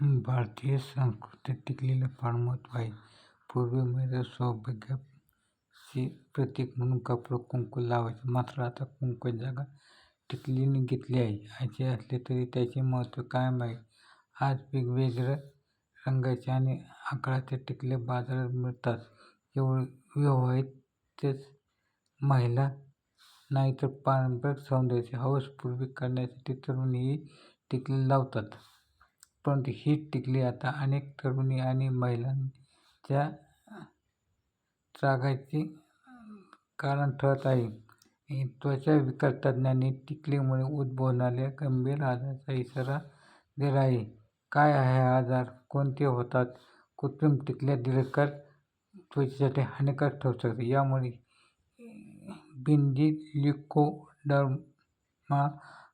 भारतीय संस्कृतीत टिकलीला फार महत्त्व आहे. पूर्वी महिला सौभाग्याचे प्रतीक म्हणून कपडं कुंकू लावायच्या. मात्र आता कुंकू जागा टिकलीने घेतली आहे. असे असले तरी त्याचे महत्त्व कायम आहे. आज वेगवेगळ्या रंगाचे आणि आकाराच्या टिकले बाजारात मिळतात. केवळ विवाहितच महिला नाही तर पारंपरिक सौंदर्याची हौस पुरी करण्यासाठी तरुणीही टिकली लावतात. परंतु ही टिकली आता अनेक तरुणी आणि महिलांच्या त्रागाचे कारण ठरत आहे. त्वचा विकार तज्ज्ञांनी टिकलीमुळे उद्भवणाऱ्या गंभीर आजाराचा इशारा दिला आहे. काय हे आजार? कोणते होतात? कृत्रिम टिकल्या दीर्घकाळ त्वचेसाठी हानिकारक ठरू शकते यामुळे बिंदील्युकोडर्मा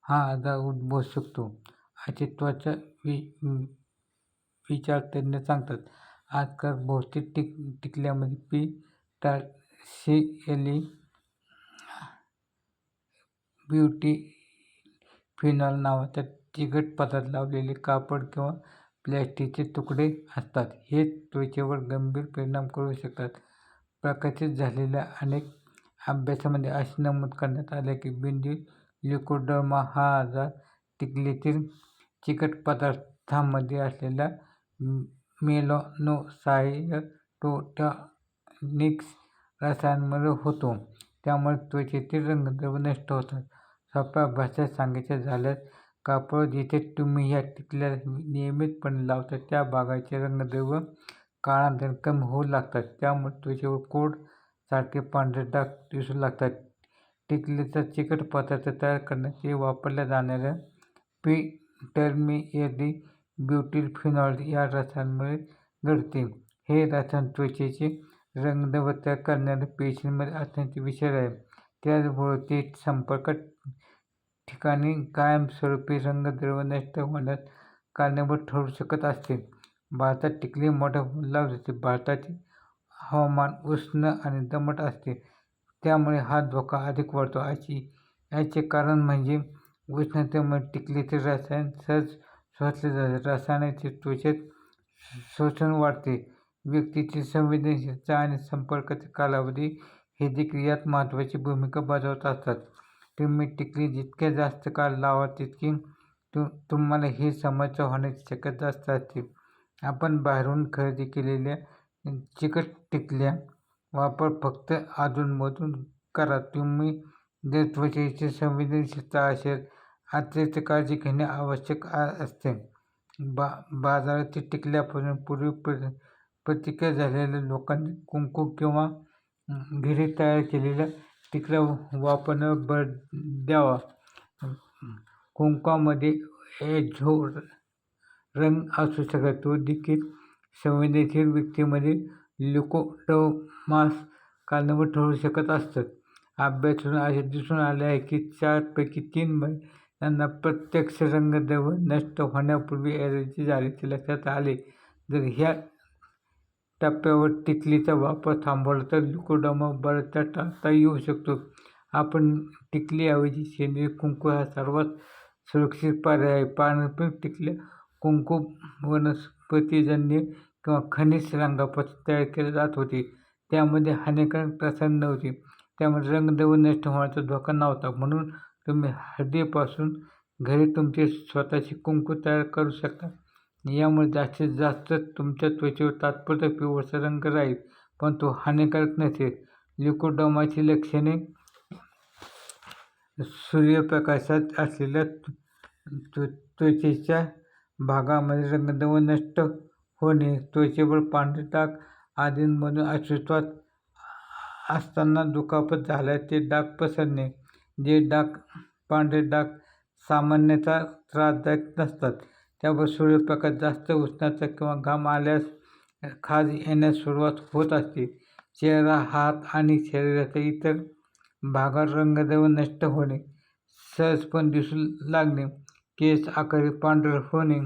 हा आजार उद्भवू शकतो, असे त्वचाविचारतज्ज्ञ सांगतात. आजकाल बहुतेक टिकल्यामध्ये पी. टायसेली ब्युटी फिनॉल नावाचा चिकट पदार्थ लावलेले कापड किंवा प्लॅस्टिकचे तुकडे असतात. हे त्वचेवर गंभीर परिणाम करू शकतात. प्रकाशित झालेल्या अनेक अभ्यासामध्ये असे नमूद करण्यात आले की बिंदी लिकोडर्मा हा आजार टिकलीतील चिकट पदार्थांमध्ये असलेल्या मेलॅनोसायटोकिन्सिस रसायनामुळे होतो. त्यामुळे त्वचेतील रंगद्रव्य नष्ट होतात. सोप्या भाषेत सांगायचे झाल्यास कापड जिथे तुम्ही या टिकल्या नियमितपणे लावता त्या भागाचे रंगद्रव्य काळांतर कमी होऊ लागतात. त्यामुळे त्वचेवर कोड सारखे पांढरे डाग दिसू लागतात. टिकलीचा चिकट पदार्थ तयार करण्यासाठी वापरल्या जाणाऱ्या पी.टर्सिएली ब्युटीनफिनॉल या रसायनामुळे घडते. हे रसायन त्वचेचे रंगद्रव्ये तयार करणाऱ्या पेशींमध्ये अत्यंत विषारी आहे. त्याचबरोबर ते संपर्क ठिकाणी कायमस्वरूपी रंगद्रव्य नष्ट होण्यास कारणीभूत ठरू शकत असते. भारतात टिकली मोठ्या प्रमाणात जाते. भारताचे हवामान उष्ण आणि दमट असते. त्यामुळे हा धोका अधिक वाढतो. याचे कारण म्हणजे उष्णतेमुळे टिकलीतील रसायन सहज शोषले जाते. रसायनाचे त्वचेत शोषण वाढते. व्यक्तीची संवेदनशीलता आणि संपर्काचा कालावधी हे देखील यात महत्त्वाची भूमिका बजावत असतात. तुम्ही टिकली जितक्या जास्त काळ लावा तितकी तुम्हाला ही समस्या होण्याची शक्यता जास्त असते. आपण बाहेरून खरेदी केलेल्या चिकट टिकल्या वापर फक्त अधूनमधून करा. तुम्ही जर त्वचेची संवेदनशीलता असेल अतिरिक्त काळजी घेणे आवश्यक असते. बा बाजारातील टिकल्यापासून पूर्वी प्र प्रतिक्रिया झालेल्या लोकांनी कुंकू किंवा घरी तयार केलेल्या टिकल्या वापरणं भर द्यावा. कुंकवामध्ये ॲझोर रंग असू शकत तो देखील संवेदनशील व्यक्तीमध्ये ल्युकोडर्मास कारणीभूत ठरू शकत असतात. अभ्यासून असे दिसून आले आहे की चारपैकी तीन त्यांना प्रत्यक्ष रंगद्रव्ये नष्ट होण्यापूर्वी एलर्जी झाल्याचे लक्षात आले. जर ह्या टप्प्यावर टिकलीचा वापर थांबवला तर ल्युकोडर्मा बराचसा टाळता येऊ शकतो. आपण टिकलीऐवजी सेंद्रिय कुंकू हा सर्वात सुरक्षित पर्याय आहे. पारंपरिक टिकल्या कुंकू वनस्पतीजन्य किंवा खनिज रंगापासून तयार केले जात होते. त्यामध्ये हानिकारक प्रसन्न नव्हती. त्यामुळे रंगद्रव्ये नष्ट होण्याचा धोका नव्हता. म्हणून तुम्ही हळदीपासून घरी तुमचे स्वतःचे कुंकू तयार करू शकता. यामुळे जास्तीत जास्त तुमच्या त्वचेवर तात्पुरता पिवळसर रंग राहील, पण तो हानिकारक नसेल. लिकोडोमाची लक्षणे सूर्यप्रकाशात असलेल्या त्वचेच्या भागामध्ये रंगद्रव्ये नष्ट होणे, त्वचेवर पांढरे डाग, अधूनमधून अस्तित्वात असताना दुखापत झाल्यास ते डाग पसरणे. जे पांढरे डाग सामान्यतः त्रासदायक नसतात. त्यामुळे सूर्यप्रकाश, जास्त उष्णता किंवा घाम आल्यास खाज येण्यास सुरुवात होत असते. चेहरा, हात आणि शरीराच्या इतर भागात रंगद्रव्य नष्ट होणे, सहजपण दिसू लागणे, केस आकाराने पांढर होणे,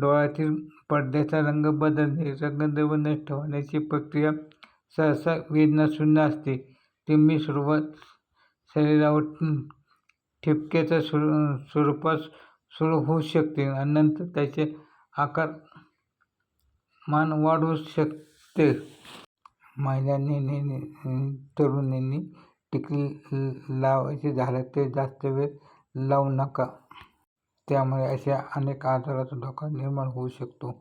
डोळ्यातील पडद्याचा रंग बदलणे. रंगद्रव्य नष्ट होण्याची प्रक्रिया सहसा वेदनाशून्य असते. तुम्ही सुरुवात शरीरावर ठिपक्याच्या स्वरूपात सुरू होऊ शकते आणि नंतर त्याचे आकार मान वाढू शकते. महिलांनी नेहमी तरुणींनी टिकली लावायचे झालं ते जास्त वेळ लावू नका. त्यामुळे अशा अनेक आजाराचा धोका निर्माण होऊ शकतो.